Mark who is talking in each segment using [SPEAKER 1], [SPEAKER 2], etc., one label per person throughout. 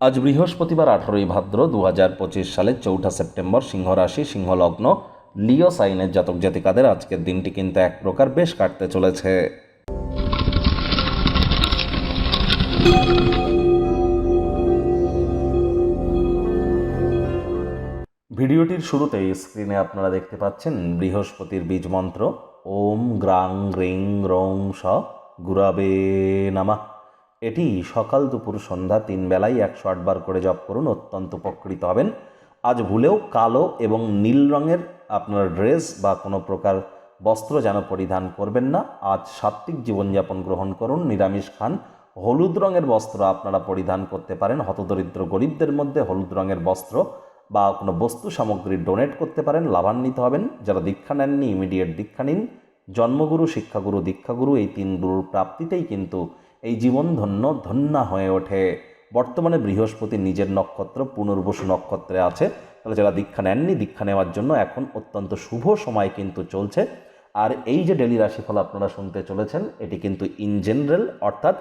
[SPEAKER 1] আজ বৃহস্পতিবার আঠারোই ভাদ্র দু হাজার পঁচিশ সালের চৌঠা সেপ্টেম্বর সিংহ রাশি সিংহ লগ্ন লিও সাইনের জাতক জাতিকাদের আজকের দিনটি কিন্তু এক প্রকার বেশ কাটতে চলেছে। ভিডিওটির শুরুতেই স্ক্রিনে আপনারা দেখতে পাচ্ছেন বৃহস্পতির বীজ মন্ত্র, ওম গ্রাং গ্রিং রং স গুরাবে নামা। এটি সকাল দুপুর সন্ধ্যা তিন বেলায় একশো আটবার করে জপ করুন, অত্যন্ত উপকৃত হবেন। আজ ভুলেও কালো এবং নীল রঙের আপনার ড্রেস বা কোনো প্রকার বস্ত্র যেন পরিধান করবেন না। আজ সাত্ত্বিক জীবনযাপন গ্রহণ করুন, নিরামিষ খান। হলুদ রঙের বস্ত্র আপনারা পরিধান করতে পারেন। হতদরিদ্র গরিবদের মধ্যে হলুদ রঙের বস্ত্র বা কোনো বস্তু সামগ্রী ডোনেট করতে পারেন, লাভান্বিত হবেন। যারা দীক্ষা নেননি, ইমিডিয়েট দীক্ষা নিন। জন্মগুরু, শিক্ষাগুরু, দীক্ষাগুরু এই তিন গুরুর প্রাপ্তিতেই কিন্তু এই জীবন ধন্য, ধন্যা হয়ে ওঠে। বর্তমানে বৃহস্পতি নিজের নক্ষত্র, পুনর্বসু নক্ষত্রে আছে। তাহলে যারা দীক্ষা নেননি, দীক্ষা নেওয়ার জন্য এখন অত্যন্ত শুভ সময় কিন্তু চলছে। আর এই যে ডেলি রাশিফল আপনারা শুনতে চলেছেন, এটি কিন্তু ইন জেনারেল অর্থাৎ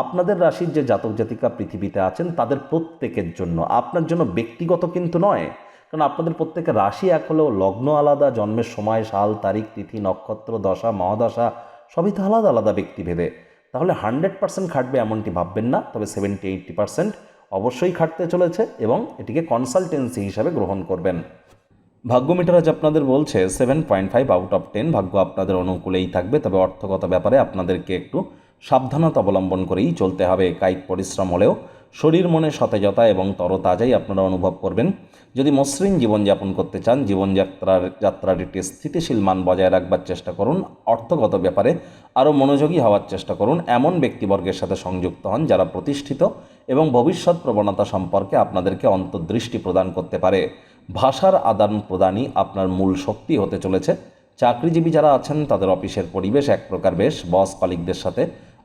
[SPEAKER 1] আপনাদের রাশির যে জাতক জাতিকা পৃথিবীতে আছেন, তাদের প্রত্যেকের জন্য। আপনার জন্য ব্যক্তিগত কিন্তু নয়, কারণ আপনাদের প্রত্যেকের রাশি এক হলেও লগ্ন আলাদা, জন্মের সময়, সাল, তারিখ, তিথি, নক্ষত্র, দশা, মহাদশা, সবই তো আলাদা আলাদা ব্যক্তিভেদে। তাহলে হান্ড্রেড পার্সেন্ট খাটবে এমনটি ভাববেন না, তবে সেভেন্টি এইটটি পার্সেন্ট অবশ্যই খাটতে চলেছে এবং এটিকে কনসালটেন্সি হিসাবে গ্রহণ করবেন। ভাগ্য মিটার আজ আপনাদের বলছে seven point five out of ten ভাগ্য আপনাদের অনুকূলেই থাকবে, তবে অর্থগত ব্যাপারে আপনাদেরকে একটু সাবধানতা অবলম্বন করেই চলতে হবে। কায়িক পরিশ্রম হলেও শরীর মনে সতেজতা এবং তরতাজাই আপনারা অনুভব করবেন। যদি মসৃণ জীবনযাপন করতে চান, জীবনযাত্রার, যাত্রার একটি স্থিতিশীল মান বজায় রাখবার চেষ্টা করুন, অর্থগত ব্যাপারে আরও মনোযোগী হওয়ার চেষ্টা করুন, এমন ব্যক্তিবর্গের সাথে সংযুক্ত হন যারা প্রতিষ্ঠিত এবং ভবিষ্যৎ প্রবণতা সম্পর্কে আপনাদেরকে অন্তর্দৃষ্টি প্রদান করতে পারে। ভাষার আদান প্রদানই আপনার মূল শক্তি হতে চলেছে। চাকরিজীবী যারা আছেন, তাদের অফিসের পরিবেশ এক প্রকার বেশ, বস কলিকদের সাথে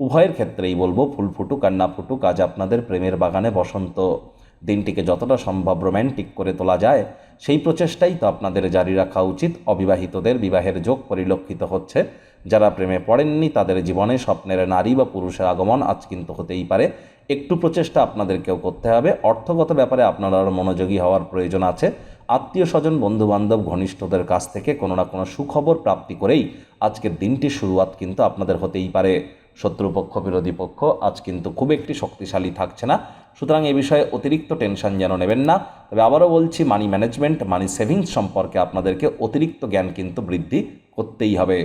[SPEAKER 1] উভয়ের ক্ষেত্রেই বলব, ফুল ফুটুক আর না ফুটুক, আজ আপনাদের প্রেমের বাগানে বসন্ত দিনটিকে যতটা সম্ভব রোম্যান্টিক করে তোলা যায়, সেই প্রচেষ্টাই তো আপনাদের জারি রাখা উচিত। অবিবাহিতদের বিবাহের যোগ পরিলক্ষিত হচ্ছে। যারা প্রেমে পড়েননি, তাদের জীবনে স্বপ্নের নারী বা পুরুষের আগমন আজ কিন্তু হতেই পারে। একটু প্রচেষ্টা আপনাদেরকেও করতে হবে। অর্থগত ব্যাপারে আপনার মনোযোগী হওয়ার প্রয়োজন আছে। আত্মীয় স্বজন, বন্ধুবান্ধব, ঘনিষ্ঠদের কাছ থেকে কোনো না কোনো সুখবর প্রাপ্তি করেই আজকের দিনটির শুরুয়াত কিন্তু আপনাদের হতেই পারে। শত্রুপক্ষ বিরোধী পক্ষ আজ কিন্তু খুব একটি শক্তিশালী থাকছে না। সুতরাং এ বিষয়ে অতিরিক্ত টেনশন যেন নেবেন না। তবে আবারও বলছি মানি ম্যানেজমেন্ট মানি সেভিংস সম্পর্কে আপনাদেরকে অতিরিক্ত জ্ঞান কিন্তু বৃদ্ধি করতেই হবে।